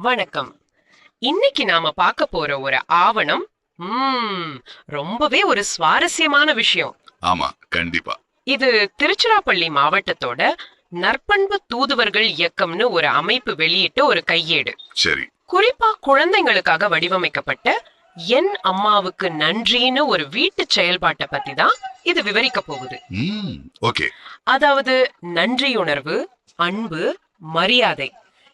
வணக்கம். இன்னைக்கு நாம பார்க்க போற ஒரு ஆவணம் ரொம்பவே ஒரு சுவாரஸ்யமான விஷயம். ஆமா கண்டிப்பா. இது திருச்சிராப்பள்ளி மாவட்டத்தோட நற்பண்பு தூதுவர்கள் இயக்கம்னு ஒரு அமைப்பு வெளியிட்ட ஒரு கையேடு. சரி. குறிப்பா குழந்தைங்களுக்காக வடிவமைக்கப்பட்ட என் அம்மாவுக்கு நன்றின்னு ஒரு வீட்டு செயல்பாட்டை பத்தி தான் இது விவரிக்க போகுது. ஓகே. அதாவது நன்றியுணர்வு அன்பு மரியாதை.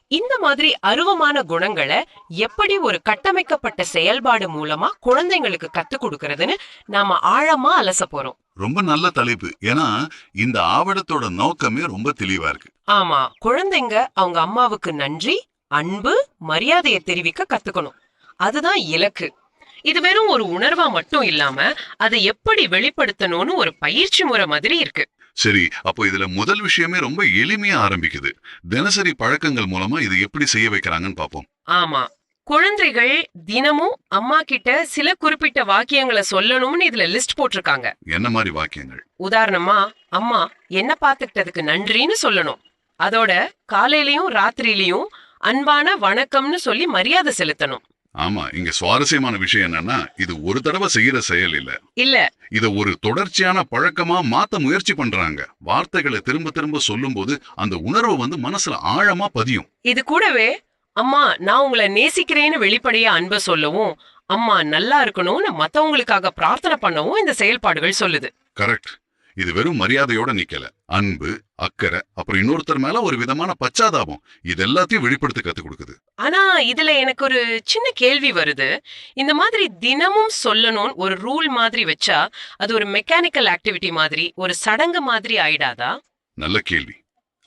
இந்த மாதிரி அருவமான குணங்களை எப்படி ஒரு கட்டமைக்கப்பட்ட செயல்பாடு மூலமா குழந்தைங்களுக்கு கத்து கொடுக்கறதுன்னு நாம ஆழமா அலச போறோம். ரொம்ப நல்ல தலைப்பு. ஏன்னா இந்த ஆவணத்தோட நோக்கமே ரொம்ப தெளிவா இருக்கு. ஆமா குழந்தைங்க அவங்க அம்மாவுக்கு நன்றி அன்பு மரியாதையை தெரிவிக்க கத்துக்கணும். அதுதான் இலக்கு. இது வெறும் ஒரு உணர்வா மட்டும் இல்லாம அதை எப்படி வெளிப்படுத்தணும்னு ஒரு பயிற்சி முறை மாதிரி இருக்கு. சரி அப்போ இதுல முதல் விஷயமே ரொம்ப எளிமையா ஆரம்பிக்குது. தினசரி பழக்கங்கள் மூலமா இது எப்படி செய்ய வைக்கிறாங்கன்னு பாப்போம் ஆமா. குழந்தைகள் தினமும் அம்மா கிட்ட சில குறிப்பிட்ட வாக்கியங்களை சொல்லணும்னு இதுல லிஸ்ட் போட்டிருக்காங்க. என்ன மாதிரி வாக்கியங்கள்? உதாரணமா அம்மா என்ன பாத்துக்கிட்டதுக்கு நன்றின்னு சொல்லணும். அதோட காலையிலயும் ராத்திரியிலயும் அன்பான வணக்கம்னு சொல்லி மரியாதை செலுத்தணும். ஆமா இங்க சுவாரஸ்யமான விஷயம் என்னன்னா இது ஒரு தடவை செய்யற செயல் இல்ல. இல்ல. இத ஒரு தொடர்ச்சியான பழக்கமா மாத்த முயற்சி பண்றாங்க. வார்த்தைகளை திரும்ப திரும்ப சொல்லும்போது அந்த உணர்வு வந்து மனசுல ஆழமா பதியும். இது கூடவே அம்மா நான் உங்களை நேசிக்கிறேன்னு வெளிப்படையா அன்பை சொல்லவும் அம்மா நல்லா இருக்கணும்னு மத்தவங்களுக்காக பிரார்த்தனை பண்ணவும் இந்த செயல்பாடுகள் சொல்லுது. கரெக்ட் இது வெறும் மரியாதையோட நிக்கல. அன்பு அக்கறை அப்புறம் இன்னொருத்தர் மேல ஒரு விதமான பச்சாதாபம். இது எல்லாத்தையும் வெளிப்படுத்தி கத்து கொடுக்குது. ஆனா இதுல எனக்கு ஒரு சின்ன கேள்வி வருது. இந்த மாதிரி தினமும் சொல்லணும்னு ஒரு ரூல் மாதிரி வச்சா அது ஒரு மெக்கானிக்கல் ஆக்டிவிட்டி மாதிரி ஒரு சடங்கு மாதிரி ஆயிடாதா? நல்ல கேள்வி.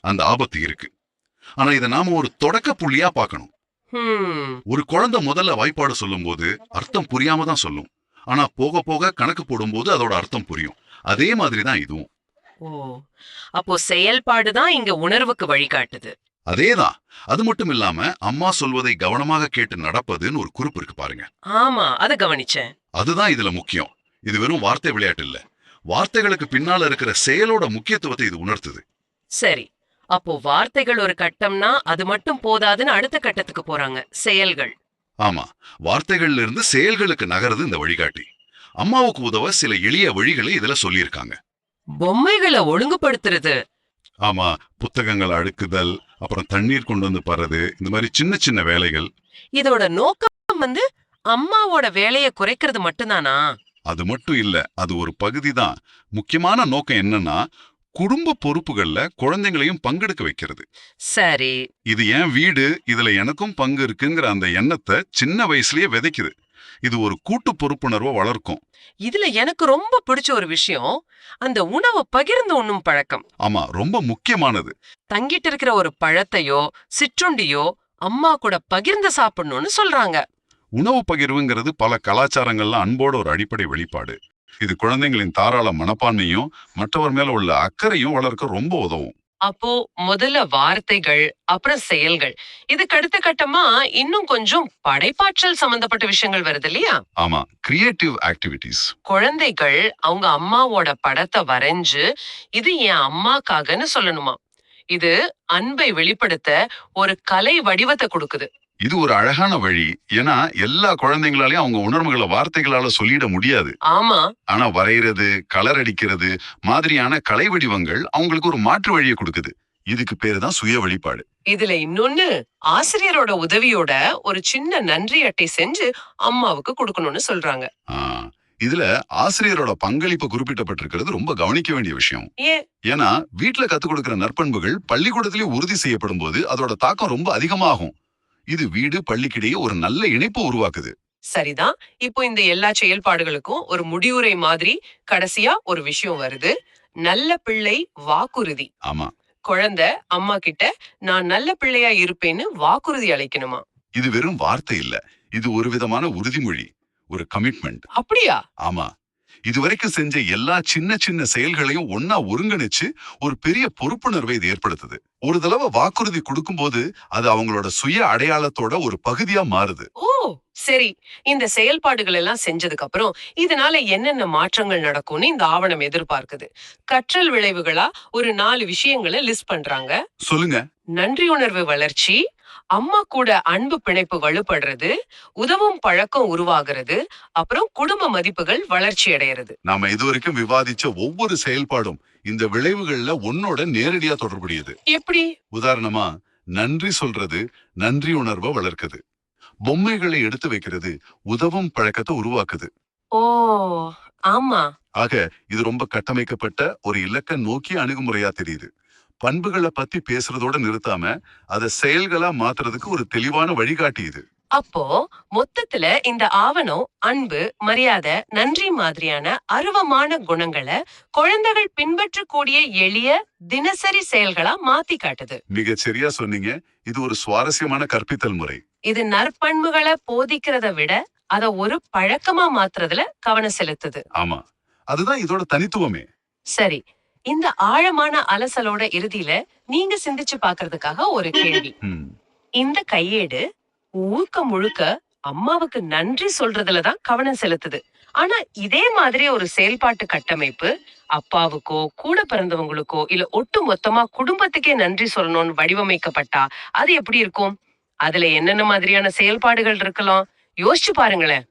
அந்த ஆபத்து இருக்கு. ஆனா இதை நாம ஒரு தொடக்க புள்ளியா பார்க்கணும். ஹம். ஒரு குழந்தை முதல்ல வாய்ப்பாடு சொல்லும்போது அர்த்தம் புரியாம தான் சொல்லும். ஆனா போக போக கணக்கு போடும்போது அதோட அர்த்தம் புரியும். அதே மாதிரி தான் இதுவும். ஓ அப்போ செயல்பாடு தான் இங்க உணர்வுக்கு வழிகாட்டுது. அதேதான். அது மட்டும் இல்லாம அம்மா சொல்வதை கவனமாக கேட்டு நடப்பதுன்னு ஒரு குறிப்பு இருக்கு பாருங்க. ஆமா அத கவனிச்சேன். அதுதான் இதுல முக்கியம். இது வெறும் வார்த்தை விளையாட்டு இல்ல. வார்த்தைகளுக்கு பின்னால இருக்கிற செயலோட முக்கியத்துவத்தை இது உணர்த்துது. சரி. அப்போ வார்த்தைகள் ஒரு கட்டம்னா அது மட்டும் போதாதுன்னு அடுத்த கட்டத்துக்கு போறாங்க. செயல்கள். ஆமா வார்த்தைகள்ல இருந்து செயல்களுக்கு நகருது இந்த வழிகாட்டி. அம்மாவுக்கு உதவ சில எளிய வழிகளை இதுல சொல்லியிருக்காங்க. பொம்மைகளை ஒழுங்குபடுத்துறது. ஆமா புத்தகங்கள் அடுக்குதல் அப்புறம் தண்ணீர் கொண்டு வந்து பறது இந்த மாதிரி சின்ன சின்ன வேலைகள். இதோட நோக்கம் வந்து அம்மாவோட வேலையை குறைக்கிறது மட்டும்தானா? அது மட்டும் இல்ல அது ஒரு பகுதி தான். முக்கியமான நோக்கம் என்னன்னா குடும்ப பொறுப்புகள்ல குழந்தைங்களையும் பங்கெடுக்க வைக்கிறது. சரி. இது என் வீடு இதுல எனக்கும் பங்கு இருக்குங்கிற அந்த எண்ணத்தை சின்ன வயசுலயே விதைக்குது. இது ஒரு கூட்டு பொறுப்புணர்வை வளர்க்கும். இதுல எனக்கு ரொம்ப பிடிச்ச ஒரு விஷயம் அந்த உணவை பகிர்ந்து உண்ணும் பழக்கம். ஆமா ரொம்ப முக்கியமானது. தங்கிட்டு இருக்கிற ஒரு பழத்தையோ சிற்றுண்டியோ அம்மா கூட பகிர்ந்து சாப்பிடணும்னு சொல்றாங்க. உணவு பகிர்வுங்கிறது பல கலாச்சாரங்கள்ல அன்போட ஒரு அடிப்படை வெளிப்பாடு. இது குழந்தைங்களின் தாராள மனப்பான்மையும் மற்றவர் மேல உள்ள அக்கறையும் வளர்க்க ரொம்ப உதவும். அப்போ முதல்ல வார்த்தைகள் அப்புறம் செயல்கள். இதுக்கு அடுத்த கட்டமா இன்னும் கொஞ்சம் படைப்பாற்றல் சம்பந்தப்பட்ட விஷயங்கள் வருது இல்லையா? ஆமா கிரியேட்டிவ் ஆக்டிவிட்டிஸ் குழந்தைகள் அவங்க அம்மாவோட படத்தை வரைஞ்சு இது என் அம்மாக்காகன்னு சொல்லணுமா? இது அன்பை வெளிப்படுத்த ஒரு கலை வடிவத்தை கொடுக்குது. இது ஒரு அழகான வழி. ஏன்னா எல்லா குழந்தைங்களாலையும் அவங்க உணர்வுகளை வார்த்தைகளால சொல்லிட முடியாது. ஆமா. ஆனா வரைகிறது கலர் அடிக்கிறது மாதிரியான கலை வடிவங்கள் அவங்களுக்கு ஒரு மாற்று வழியை கொடுக்குது. இதுக்கு பேரு தான் சுய வழிபாடு. இதுல இன்னொன்னு ஆசிரியரோட உதவியோட ஒரு சின்ன நன்றி அட்டை செஞ்சு அம்மாவுக்கு கொடுக்கணும்னு சொல்றாங்க. இதுல ஆசிரியரோட பங்களிப்பு குறிப்பிடப்பட்டிருக்கிறது ரொம்ப கவனிக்க வேண்டிய விஷயம். ஏன்? ஏன்னா வீட்ல கத்துக் கொடுக்கிற நற்பண்புகள் பள்ளிக்கூடத்திலேயே உறுதி செய்யப்படும் போது அதோட தாக்கம் ரொம்ப அதிகமாகும். இது வீடு பள்ளிக்கிடையே ஒரு நல்ல இணைப்பு உருவாக்குது. சரிதான். இப்போ இந்த எல்லா செயல்பாடுகளுக்கும் ஒரு முடிவுரை மாதிரி கடைசியா ஒரு விஷயம் வருது. நல்ல பிள்ளை வாக்குறுதி. ஆமா. குழந்தை அம்மா கிட்ட நான் நல்ல பிள்ளையா இருப்பேன்னு வாக்குறுதி அளிக்கணுமா? இது வெறும் வார்த்தை இல்ல. இது ஒரு விதமான உறுதிமொழி ஒரு கமிட்மெண்ட் அப்படியா? ஆமா. இதுவரைக்கும் செஞ்ச எல்லா சின்ன சின்ன செயல்களையும் ஒன்னா ஒருங்கிணைச்சு ஒரு பெரிய பொறுப்புணர்வை இது ஏற்படுத்துது. ஒரு தடவை வாக்குறுதி கொடுக்கும்போது அது அவங்களோட சுய அடையாளத்தோட ஒரு பகுதியா மாறுது. ஓ சரி. இந்த செயல்பாடுகள் எல்லாம் செஞ்சதுக்கு அப்புறம் இதனால என்னென்ன மாற்றங்கள் நடக்கும்னு இந்த ஆவணம் எதிர்பார்க்குது. கற்றல் விளைவுகளா ஒரு நாலு விஷயங்களை லிஸ்ட் பண்றாங்க. சொல்லுங்க. நன்றியுணர்வு வளர்ச்சி அம்மா கூட அன்பு பிணைப்பு வலுப்படுறது உதவும் பழக்கம் உருவாகிறது அப்புறம் குடும்ப மதிப்புகள் வளர்ச்சி அடையிறது. நாம இதுவரைக்கும் விவாதிச்ச ஒவ்வொரு செயல்பாடும் இந்த விளைவுகள்ல ஒன்னோட நேரடியா தொடர்புடையது. எப்படி? உதாரணமா நன்றி சொல்றது நன்றி உணர்வை வளர்க்குது. பொம்மைகளை எடுத்து வைக்கிறது உதவும் பழக்கத்தை உருவாக்குது. ஓ ஆமா. ஆக இது ரொம்ப கட்டமைக்கப்பட்ட ஒரு இலக்க நோக்கிய அணுகுமுறையா தெரியுது. பண்புகளை பத்தி பேசுறதோட நிறுத்தாம அதை செயல்களா மாத்துறதுக்கு ஒரு தெளிவான வழிகாட்டி இது. அப்போ மொத்தத்துல இந்த ஆவணம் அன்பு மரியாதை நன்றி மாதிரியான அருவமான குணங்களை குழந்தைகள் பின்பற்றக்கூடிய எளிய தினசரி செயல்களா மாத்தி காட்டுது. மிகச் சரியா சொன்னீங்க. இது ஒரு சுவாரஸ்யமான கற்பித்தல் முறை. இது நற்பண்புகளை போதிக்கிறத விட அத ஒரு பழக்கமா மாத்துறதுல கவனம் செலுத்துது. ஆமா. அதுதான் இதோட தனித்துவமே. சரி. இந்த ஆழமான அலசலோட இறுதியில நீங்க சிந்திச்சு பாக்குறதுக்காக ஒரு கேள்வி. இந்த கையேடு ஊக்க முழுக்க அம்மாவுக்கு நன்றி சொல்றதுல தான் கவனம் செலுத்துது. ஆனா இதே மாதிரி ஒரு செயல்பாட்டு கட்டமைப்பு அப்பாவுக்கோ கூட பிறந்தவங்களுக்கோ இல்ல ஒட்டு மொத்தமா குடும்பத்துக்கே நன்றி சொல்லணும்னு வடிவமைக்கப்பட்டா அது எப்படி இருக்கும்? அதுல என்னென்ன மாதிரியான செயல்பாடுகள் இருக்கலாம்? யோசிச்சு பாருங்களேன்.